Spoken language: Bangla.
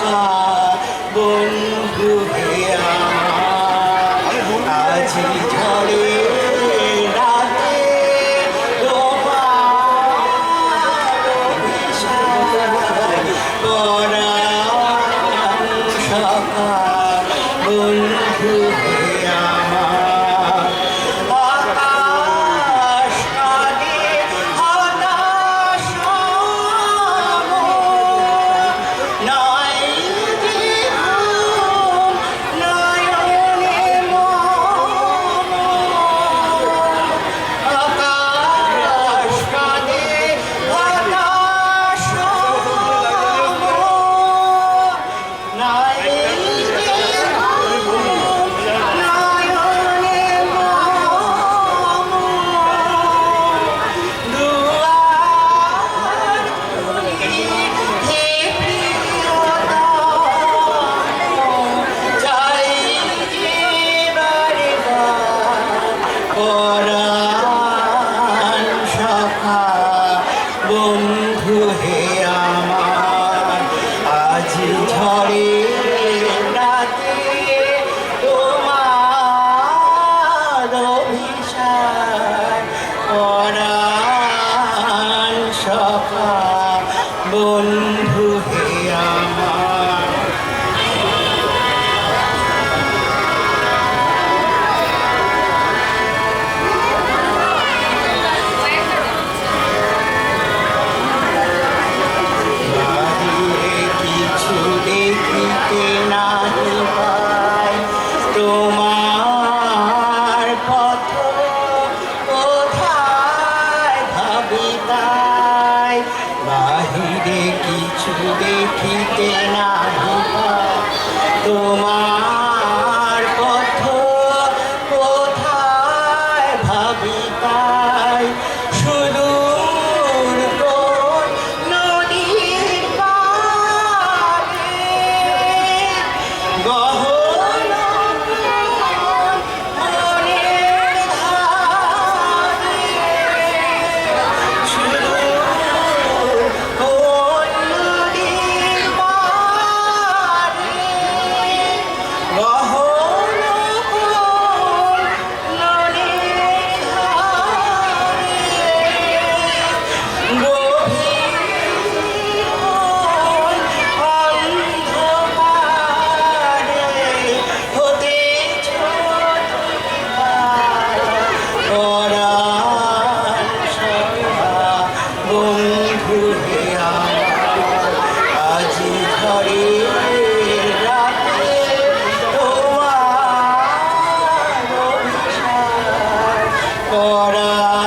Ờ, buồn Lord. সদাই বাহিরে কিছু দেখিতে না তোমার পথ কোথায় ভাবি agora.